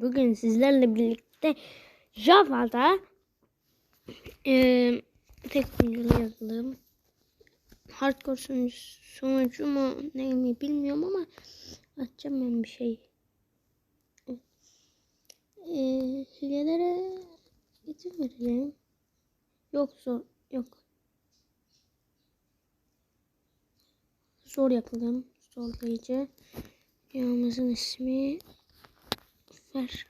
Bugün sizlerle birlikte Java'da eee tek oyunculu yazılım hardcore sonucu, sonucu mu ne mi bilmiyorum ama açacağım ben bir şey. Eee hilelere izin vereceğim. Yok zor yok. Zor yapalım. Zorlayıcı. Yağımızın ismi Ver.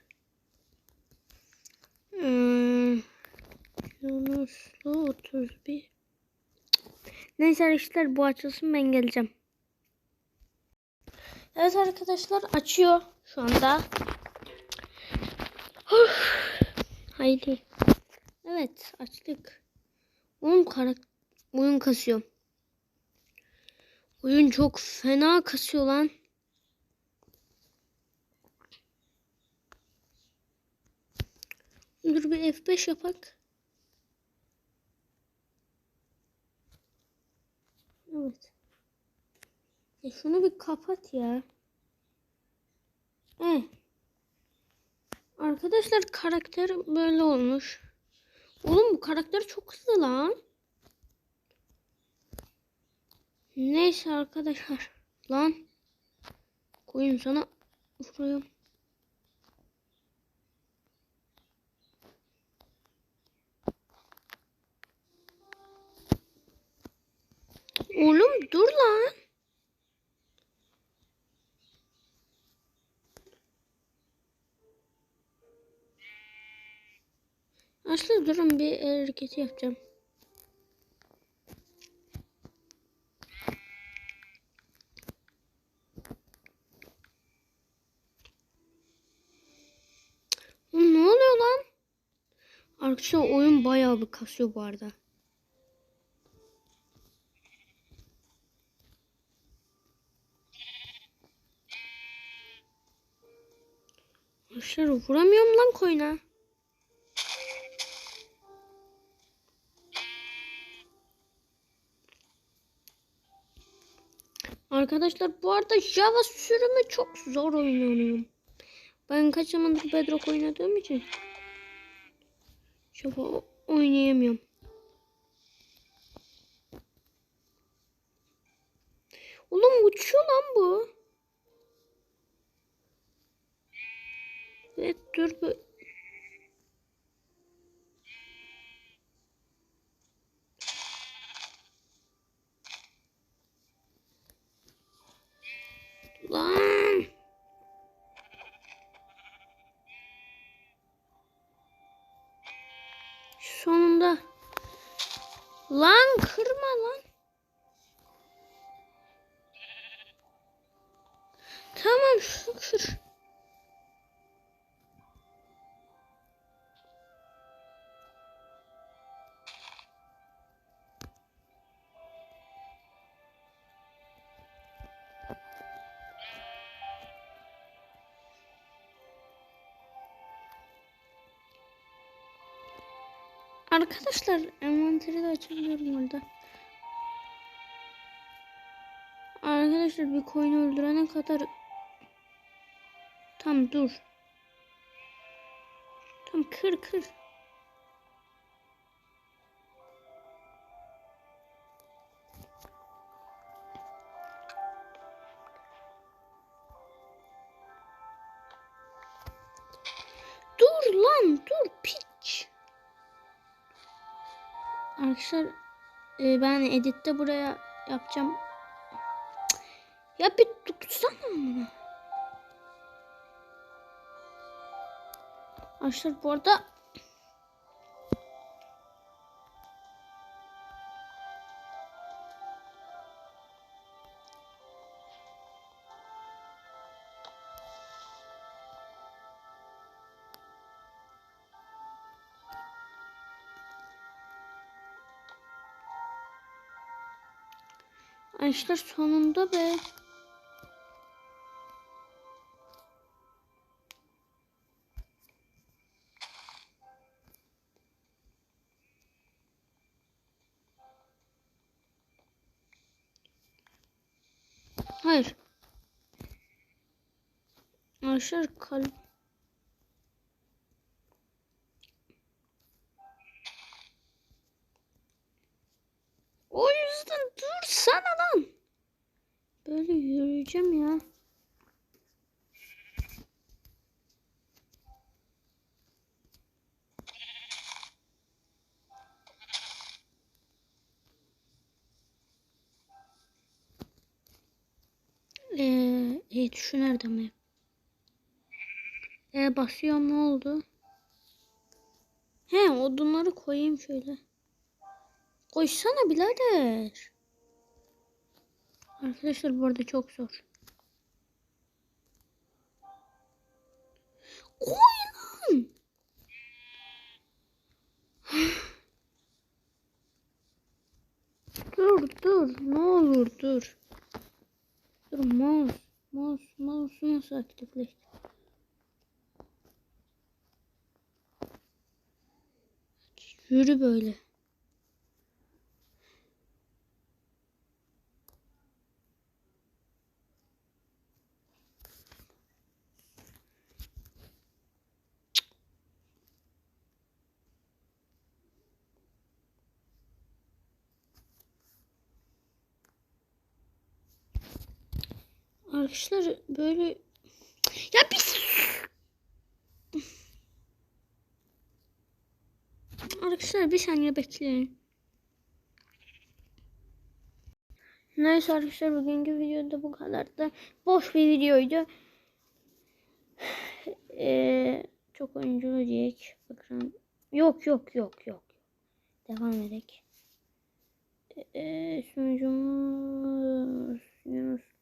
Hmm. Yunuslu 31. Neyse arkadaşlar bu açılsın ben geleceğim. Evet arkadaşlar açıyor şu anda. Haydi. Evet açtık. Oyun karak oyun kasıyor. Oyun çok fena kasıyor lan. Dur bir F5 yapak. Evet. Ya şunu bir kapat ya. Eh. Arkadaşlar karakter böyle olmuş. Oğlum bu karakter çok hızlı lan. Neyse arkadaşlar. Lan. Koyun sana vuruyorum. Dur lan. Aslı durun bir hareketi yapacağım. Ne oluyor lan? Arkadaşlar oyun bayağı bir kasıyor bu arada. Arkadaşlar vuramıyorum lan koyuna. Arkadaşlar bu arada Java sürümü çok zor oynuyorum. Ben kaç zamandır Bedrock oynadığım için Java oynayamıyorum. Oğlum uçuyor lan bu. Evet dur Arkadaşlar envanteri de açabiliyorum burada. Arkadaşlar bir koyunu öldürene kadar Tam dur. Tam kır kır. Arkadaşlar e, ben editte buraya yapacağım. Ya bir tutsana bunu. Arkadaşlar bu arada Arkadaşlar sonunda be. Hayır. Arkadaşlar kalp Öleceğim ya. Ee, e, tuşu nerede mi? E basıyorum ne oldu? He odunları koyayım şöyle. Koysana birader. Arkadaşlar bu arada çok zor. Koy dur dur ne olur dur. Dur mouse. Mouse. Mouse'u nasıl aktifleştir? Yürü böyle. Arkadaşlar böyle ya biz Arkadaşlar bir saniye bekleyin. Neyse arkadaşlar bugünkü videoda bu kadardı. Boş bir videoydu. Ee, çok oyuncu diyek. Bakın. Yok yok yok yok. Devam edek. Ee, sunucumuz Yunus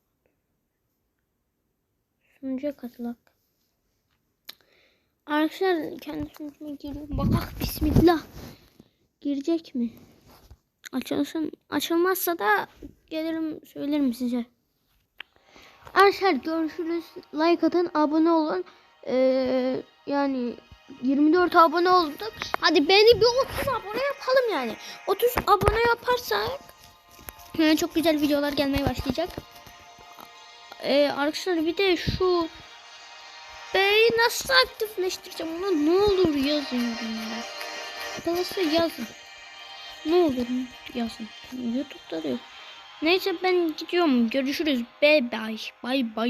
Sunucuya katılak. Arkadaşlar kendi sunucuma giriyorum. Bakak bismillah. Girecek mi? Açılsın. Açılmazsa da gelirim söylerim size. Arkadaşlar görüşürüz. Like atın, abone olun. Ee, yani 24 abone olduk. Hadi beni bir 30 abone yapalım yani. 30 abone yaparsak e, çok güzel videolar gelmeye başlayacak. Ee, arkadaşlar bir de şu B'yi nasıl aktifleştireceğim ona ne olur yazın yorumlara. Arkadaşlar yazın. Ne olur yazın. YouTube'da da yok. Neyse ben gidiyorum. Görüşürüz. Bye bye. Bye bye.